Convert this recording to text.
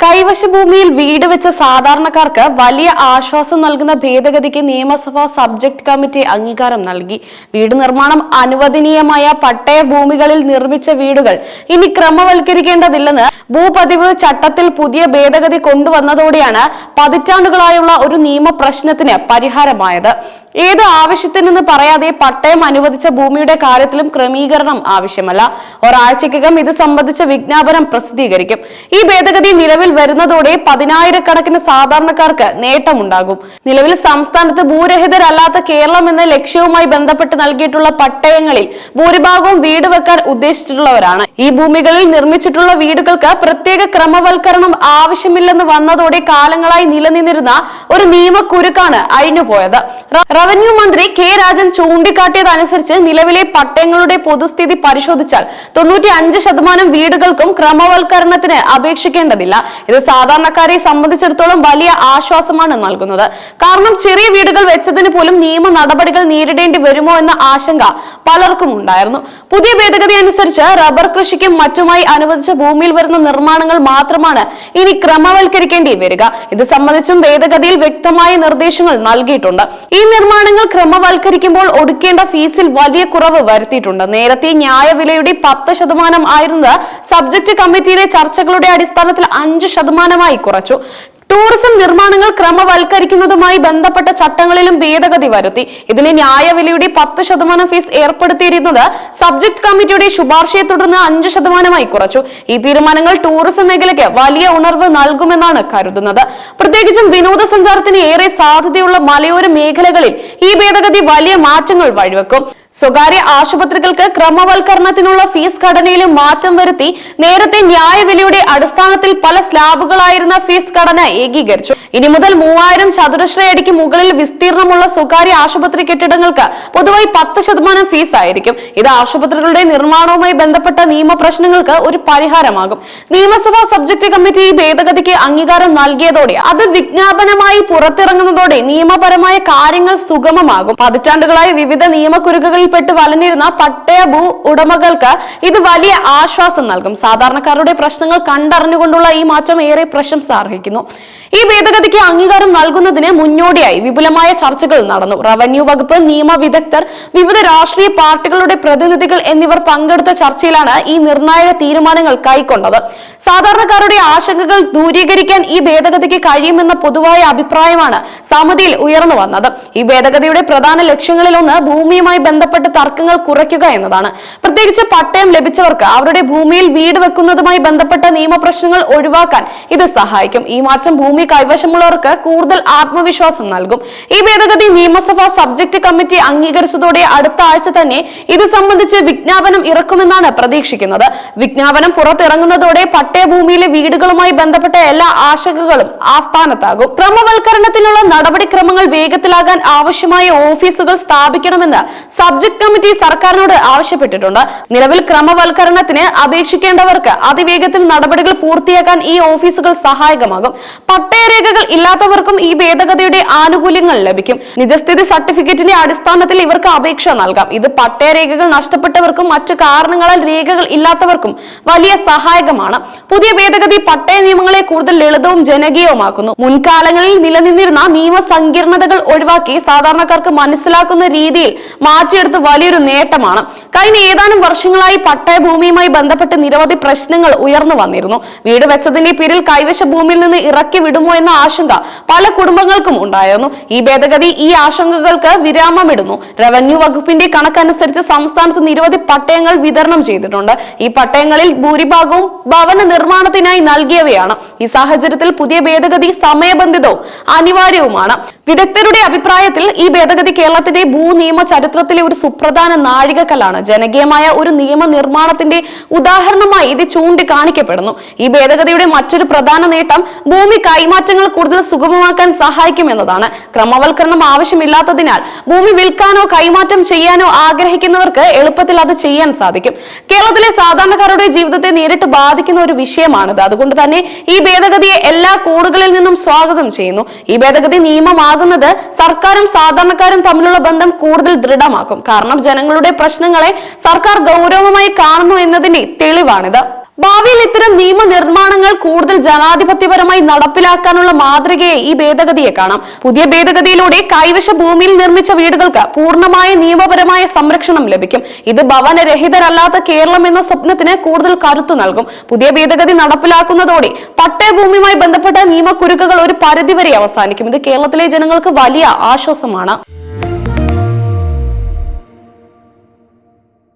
Nunca കൈവശ ഭൂമിയിൽ വീട് വെച്ച സാധാരണക്കാർക്ക് വലിയ ആശ്വാസം നൽകുന്ന ഭേദഗതിക്ക് നിയമസഭാ സബ്ജക്ട് കമ്മിറ്റി അംഗീകാരം നൽകി. വീട് നിർമ്മാണം അനുവദനീയമായ പട്ടയ ഭൂമികളിൽ നിർമ്മിച്ച വീടുകൾ ഇനി ക്രമവൽക്കരിക്കേണ്ടതില്ലെന്ന് ഭൂപതിവ് ചട്ടത്തിൽ പുതിയ ഭേദഗതി കൊണ്ടുവന്നതോടെയാണ് പതിറ്റാണ്ടുകളായുള്ള ഒരു നിയമപ്രശ്നത്തിന് പരിഹാരമായത്. ഏത് ആവശ്യത്തിനെന്ന് പറയാതെ പട്ടയം അനുവദിച്ച ഭൂമിയുടെ കാര്യത്തിലും ക്രമീകരണം ആവശ്യമല്ല. ഒരാഴ്ചക്കകം ഇത് സംബന്ധിച്ച വിജ്ഞാപനം പ്രസിദ്ധീകരിക്കും. ഈ ഭേദഗതി നിലവിൽ വരുന്നതോടെ പതിനായിരക്കണക്കിന് സാധാരണക്കാർക്ക് നേട്ടമുണ്ടാകും. നിലവിൽ സംസ്ഥാനത്ത് ഭൂരഹിതരല്ലാത്ത കേരളം എന്ന ലക്ഷ്യവുമായി ബന്ധപ്പെട്ട് നൽകിയിട്ടുള്ള പട്ടയങ്ങളിൽ ഭൂരിഭാഗവും വീട് വെക്കാൻ ഉദ്ദേശിച്ചിട്ടുള്ളവരാണ്. ഈ ഭൂമികളിൽ നിർമ്മിച്ചിട്ടുള്ള വീടുകൾക്ക് പ്രത്യേക ക്രമവൽക്കരണം ആവശ്യമില്ലെന്ന് വന്നതോടെ കാലങ്ങളായി നിലനിന്നിരുന്ന ഒരു നിയമക്കുരുക്കാണ് അഴിഞ്ഞുപോയത്. റവന്യൂ മന്ത്രി കെ രാജൻ ചൂണ്ടിക്കാട്ടിയതനുസരിച്ച് നിലവിലെ പട്ടയങ്ങളുടെ പൊതുസ്ഥിതി പരിശോധിച്ചാൽ തൊണ്ണൂറ്റി അഞ്ച് ശതമാനം വീടുകൾക്കും ക്രമവൽക്കരണത്തിന് അപേക്ഷിക്കേണ്ടതില്ല. ഇത് സാധാരണക്കാരെ സംബന്ധിച്ചിടത്തോളം വലിയ ആശ്വാസമാണ് നൽകുന്നത്. കാരണം ചെറിയ വീടുകൾ വെച്ചതിന് പോലും നിയമ നടപടികൾ നേരിടേണ്ടി വരുമോ എന്ന ആശങ്ക പലർക്കും ഉണ്ടായിരുന്നു. പുതിയ ഭേദഗതി അനുസരിച്ച് റബ്ബർ കൃഷിക്കും മറ്റുമായി അനുവദിച്ച ഭൂമിയിൽ വരുന്ന നിർമ്മാണങ്ങൾ മാത്രമാണ് ഇനി ക്രമവൽക്കരിക്കേണ്ടി വരിക. ഇത് സംബന്ധിച്ചും ഭേദഗതിയിൽ വ്യക്തമായ നിർദ്ദേശങ്ങൾ നൽകിയിട്ടുണ്ട്. ഈ നിർമ്മാണങ്ങൾ ക്രമവൽക്കരിക്കുമ്പോൾ ഒടുക്കേണ്ട ഫീസിൽ വലിയ കുറവ് വരുത്തിയിട്ടുണ്ട്. നേരത്തെ ന്യായവിലയുടെ പത്ത് ശതമാനം ആയിരുന്നത് സബ്ജക്ട് കമ്മിറ്റിയിലെ ചർച്ചകളുടെ അടിസ്ഥാനത്തിൽ അഞ്ച് ശതമാനമായി കുറച്ചു. ടൂറിസം നിർമ്മാണങ്ങൾ ക്രമവൽക്കരിക്കുന്നതുമായി ബന്ധപ്പെട്ട ചട്ടങ്ങളിലും ഭേദഗതി വരുത്തി. ഇതിന് ന്യായവിലയുടെ പത്ത് ശതമാനം ഫീസ് ഏർപ്പെടുത്തിയിരുന്നത് സബ്ജക്ട് കമ്മിറ്റിയുടെ ശുപാർശയെ തുടർന്ന് അഞ്ച് ശതമാനമായി കുറച്ചു. ഈ തീരുമാനങ്ങൾ ടൂറിസം മേഖലയ്ക്ക് വലിയ ഉണർവ് നൽകുമെന്നാണ് കരുതുന്നത്. പ്രത്യേകിച്ചും വിനോദസഞ്ചാരത്തിന് ഏറെ സാധ്യതയുള്ള മലയോര മേഖലകളിൽ ഈ ഭേദഗതി വലിയ മാറ്റങ്ങൾ വഴിവെക്കും. സ്വകാര്യ ആശുപത്രികൾക്ക് ക്രമവൽക്കരണത്തിനുള്ള ഫീസ് ഘടനയിലും മാറ്റം വരുത്തി നേരത്തെ ന്യായവിലയുടെ അടിസ്ഥാനത്തിൽ പല സ്ലാബുകളായിരുന്ന ഫീസ് ഘടന ഏകീകരിച്ചു. ഇനി മുതൽ മൂവായിരം ചതുരശ്ര അടിക്ക് മുകളിൽ വിസ്തീർണമുള്ള സ്വകാര്യ ആശുപത്രി കെട്ടിടങ്ങൾക്ക് പൊതുവായി പത്ത് ശതമാനം ഫീസ് ആയിരിക്കും. ഇത് ആശുപത്രികളുടെ നിർമ്മാണവുമായി ബന്ധപ്പെട്ട നിയമപ്രശ്നങ്ങൾക്ക് ഒരു പരിഹാരമാകും. നിയമസഭാ സബ്ജക്ട് കമ്മിറ്റി ഈ ഭേദഗതിക്ക് അംഗീകാരം നൽകിയതോടെ അത് വിജ്ഞാപനമായി പുറത്തിറങ്ങുന്നതോടെ നിയമപരമായ കാര്യങ്ങൾ സുഗമമാകും. പതിറ്റാണ്ടുകളായി വിവിധ നിയമക്കുരുക്കുകളിൽപ്പെട്ട് വലഞ്ഞിരുന്ന പട്ടയ ഭൂ ഉടമകൾക്ക് ഇത് വലിയ ആശ്വാസം നൽകും. സാധാരണക്കാരുടെ പ്രശ്നങ്ങൾ കണ്ടറിഞ്ഞുകൊണ്ടുള്ള ഈ മാറ്റം ഏറെ പ്രശംസ അർഹിക്കുന്നു. ഈ ഭേദഗതിക്ക് അംഗീകാരം നൽകുന്നതിന് മുന്നോടിയായി വിപുലമായ ചർച്ചകൾ നടന്നു. റവന്യൂ വകുപ്പ് നിയമ വിദഗ്ധർ വിവിധ രാഷ്ട്രീയ പാർട്ടികളുടെ പ്രതിനിധികൾ എന്നിവർ പങ്കെടുത്ത ചർച്ചയിലാണ് ഈ നിർണായക തീരുമാനങ്ങൾ കൈക്കൊണ്ടത്. സാധാരണക്കാരുടെ ആശങ്കകൾ ദൂരീകരിക്കാൻ ഈ ഭേദഗതിക്ക് കഴിയുമെന്ന പൊതുവായ അഭിപ്രായമാണ് സമിതിയിൽ ഉയർന്നു വന്നത്. ഈ ഭേദഗതിയുടെ പ്രധാന ലക്ഷ്യങ്ങളിലൊന്ന് ഭൂമിയുമായി ബന്ധപ്പെട്ട തർക്കങ്ങൾ കുറയ്ക്കുക എന്നതാണ്. പ്രത്യേകിച്ച് പട്ടയം ലഭിച്ചവർക്ക് അവരുടെ ഭൂമിയിൽ വീട് വെക്കുന്നതുമായി ബന്ധപ്പെട്ട നിയമപ്രശ്നങ്ങൾ ഒഴിവാക്കാൻ ഇത് സഹായിക്കും. ഈ മാറ്റം ഭൂമി കൈവശമുള്ളവർക്ക് കൂടുതൽ ആത്മവിശ്വാസം നൽകും. ഈ ഭേദഗതി നിയമസഭാ സബ്ജക്ട് കമ്മിറ്റി അംഗീകരിച്ചതോടെ അടുത്ത ആഴ്ച തന്നെ ഇത് സംബന്ധിച്ച് വിജ്ഞാപനം ഇറക്കുമെന്നാണ് പ്രതീക്ഷിക്കുന്നത്. വിജ്ഞാപനം പുറത്തിറങ്ങുന്നതോടെ പട്ടയഭൂമിയിലെ വീടുകളുമായി ബന്ധപ്പെട്ട എല്ലാ ആശങ്കകളും ആസ്ഥാനത്താകും. ക്രമവൽക്കരണത്തിനുള്ള നടപടിക്രമങ്ങൾ വേഗത്തിലാകാൻ ആവശ്യമായ ഓഫീസുകൾ സ്ഥാപിക്കണമെന്ന് സബ്ജക്ട് കമ്മിറ്റി സർക്കാരിനോട് ആവശ്യപ്പെട്ടിട്ടുണ്ട്. നിലവിൽ ക്രമവൽക്കരണത്തിന് അപേക്ഷിക്കേണ്ടവർക്ക് അതിവേഗത്തിൽ നടപടികൾ പൂർത്തിയാക്കാൻ ഈ ഓഫീസുകൾ സഹായകമാകും. പട്ടയരേഖകൾ ഇല്ലാത്തവർക്കും ഈ ഭേദഗതിയുടെ ആനുകൂല്യങ്ങൾ ലഭിക്കും. നിജസ്ഥിതി സർട്ടിഫിക്കറ്റിന്റെ അടിസ്ഥാനത്തിൽ ഇവർക്ക് അപേക്ഷ നൽകാം. ഇത് പട്ടയരേഖകൾ നഷ്ടപ്പെട്ടവർക്കും മറ്റു കാരണങ്ങളാൽ രേഖകൾ ഇല്ലാത്തവർക്കും വലിയ സഹായകമാണ്. പുതിയ ഭേദഗതി പട്ടയ നിയമങ്ങളെ കൂടുതൽ ലളിതവും ജനകീയവുമാക്കുന്നു. മുൻകാലങ്ങളിൽ നിലനിന്നിരുന്ന നിയമ സങ്കീർണതകൾ ഒഴിവാക്കി സാധാരണക്കാർക്ക് മനസ്സിലാക്കുന്ന രീതിയിൽ മാറ്റിയെടുത്ത് വലിയൊരു നേട്ടമാണ്. കഴിഞ്ഞ ഏതാനും വർഷങ്ങളായി പട്ടയ ഭൂമിയുമായി ബന്ധപ്പെട്ട് നിരവധി പ്രശ്നങ്ങൾ ഉയർന്നു വന്നിരുന്നു. വീട് വെച്ചതിന്റെ പേരിൽ കൈവശ ഭൂമിയിൽ നിന്ന് ഇറക്കി വിടുമോ എന്ന ആശങ്ക പല കുടുംബങ്ങൾക്കും ഉണ്ടായിരുന്നു. ഈ ഭേദഗതി ഈ ആശങ്കകൾക്ക് വിരാമമിടുന്നു. റവന്യൂ വകുപ്പിന്റെ കണക്കനുസരിച്ച് സംസ്ഥാനത്ത് നിരവധി പട്ടയങ്ങൾ വിതരണം ചെയ്തിട്ടുണ്ട്. ഈ പട്ടയങ്ങളിൽ ഭൂരിഭാഗവും ഭവന നിർമ്മാണത്തിനായി നൽകിയവയാണ്. ഈ സാഹചര്യത്തിൽ പുതിയ ഭേദഗതി സമയബന്ധിതവും അനിവാര്യവുമാണ്. വിദഗ്ധരുടെ അഭിപ്രായത്തിൽ ഈ ഭേദഗതി കേരളത്തിന്റെ ഭൂനിയമ ചരിത്രത്തിലെ ഒരു സുപ്രധാന നാഴികക്കല്ലാണ്. ജനകീയമായ ഒരു നിയമ നിർമ്മാണത്തിന്റെ ഉദാഹരണമായി ഇത് ചൂണ്ടിക്കാണിക്കപ്പെടുന്നു. ഈ ഭേദഗതിയുടെ മറ്റൊരു പ്രധാന നേട്ടം ഭൂമി കൈമാറ്റങ്ങൾ കൂടുതൽ സുഗമമാക്കാൻ സഹായിക്കും എന്നതാണ് ക്രമവൽക്കരണം ആവശ്യമില്ലാത്തതിനാൽ ഭൂമി വിൽക്കാനോ കൈമാറ്റം ചെയ്യാനോ ആഗ്രഹിക്കുന്നവർക്ക് എളുപ്പത്തിൽ അത് ചെയ്യാൻ സാധിക്കും. കേരളത്തിലെ സാധാരണക്കാരുടെ ജീവിതത്തെ നേരിട്ട് ബാധിക്കുന്ന ഒരു വിഷയമാണിത്. അതുകൊണ്ട് തന്നെ ഈ ഭേദഗതിയെ എല്ലാ കോണുകളിൽ നിന്നും സ്വാഗതം ചെയ്യുന്നു. ഈ ഭേദഗതി നിയമമാകുന്നത് സർക്കാരും സാധാരണക്കാരും തമ്മിലുള്ള ബന്ധം കൂടുതൽ ദൃഢമാക്കും. കാരണം ജനങ്ങളുടെ പ്രശ്നങ്ങളെ സർക്കാർ ഗൗരവമായി കാണുന്നു എന്നതിന്റെ തെളിവാണിത്. ഭാവിയിൽ ഇത്തരം നിയമനിർമ്മാണങ്ങൾ കൂടുതൽ ജനാധിപത്യപരമായി നടപ്പിലാക്കാനുള്ള മാതൃകയെ ഈ ഭേദഗതിയെ കാണാം. പുതിയ ഭേദഗതിയിലൂടെ കൈവശ ഭൂമിയിൽ നിർമ്മിച്ച വീടുകൾക്ക് പൂർണമായ നിയമപരമായ സംരക്ഷണം ലഭിക്കും. ഇത് ഭവനരഹിതരല്ലാത്ത കേരളം എന്ന സ്വപ്നത്തിന് കൂടുതൽ കരുത്തു നൽകും. പുതിയ ഭേദഗതി നടപ്പിലാക്കുന്നതോടെ പട്ടയഭൂമിയുമായി ബന്ധപ്പെട്ട നിയമക്കുരുക്കുകൾ ഒരു പരിധിവരെ അവസാനിക്കും. ഇത് കേരളത്തിലെ ജനങ്ങൾക്ക് വലിയ ആശ്വാസമാണ്.